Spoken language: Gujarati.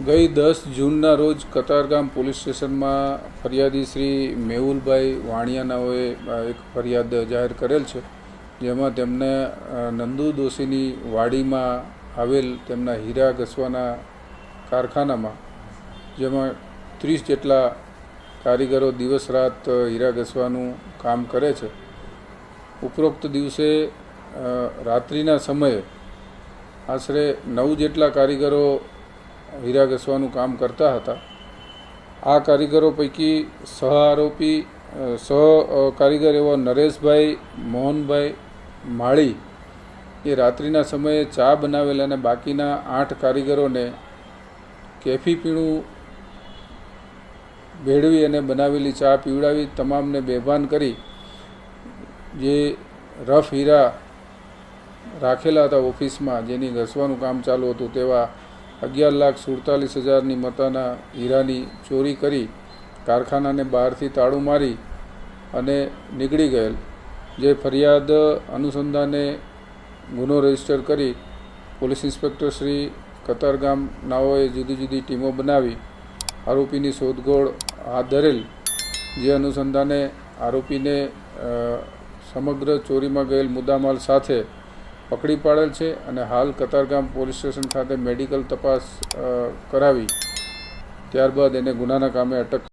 ગઈ દસ જૂનના રોજ કતારગામ પોલીસ સ્ટેશનમાં ફરિયાદી શ્રી મેહુલભાઈ વાણિયાનાઓએ એક ફરિયાદ જાહેર કરેલ છે, જેમાં તેમને નંદુ દોશીની વાડીમાં આવેલ તેમના હીરા ઘસવાના કારખાનામાં, જેમાં ત્રીસ જેટલા કારીગરો દિવસ રાત હીરા ઘસવાનું કામ કરે છે. ઉપરોક્ત દિવસે રાત્રિના સમયે આશરે નવ જેટલા કારીગરો હીરા ઘસવાનું કામ કરતા હતા. આ કારીગરો પૈકી સહ આરોપી સહ કારીગર એવો નરેશભાઈ, મોહનભાઈ, માળી એ રાત્રિના સમયે ચા બનાવેલા અને બાકીના આઠ કારીગરોને કેફી પીણું ભેળવી અને બનાવેલી ચા પીવડાવી તમામને બેભાન કરી જે રફ હીરા રાખેલા હતા ઓફિસમાં, જેની ઘસવાનું કામ ચાલુ હતું તેવા અગિયાર લાખ સુડતાલીસ હજારની મતાના હીરાની ચોરી કરી કારખાનાને બહારથી તાળું મારી અને નીકળી ગયેલ. જે ફરિયાદ અનુસંધાને ગુનો રજિસ્ટર કરી પોલીસ ઇન્સ્પેક્ટર શ્રી કતારગામ નાઓએ જુદી જુદી ટીમો બનાવી આરોપીની શોધખોળ હાથ ધરેલ. જે અનુસંધાને આરોપીને સમગ્ર ચોરીમાં ગયેલ મુદ્દામાલ સાથે પકડી પાડેલ છે અને હાલ કતારગામ પોલીસ સ્ટેશન ખાતે મેડિકલ તપાસ કરાવી. ત્યારબાદ એને ગુનાના કામે અટક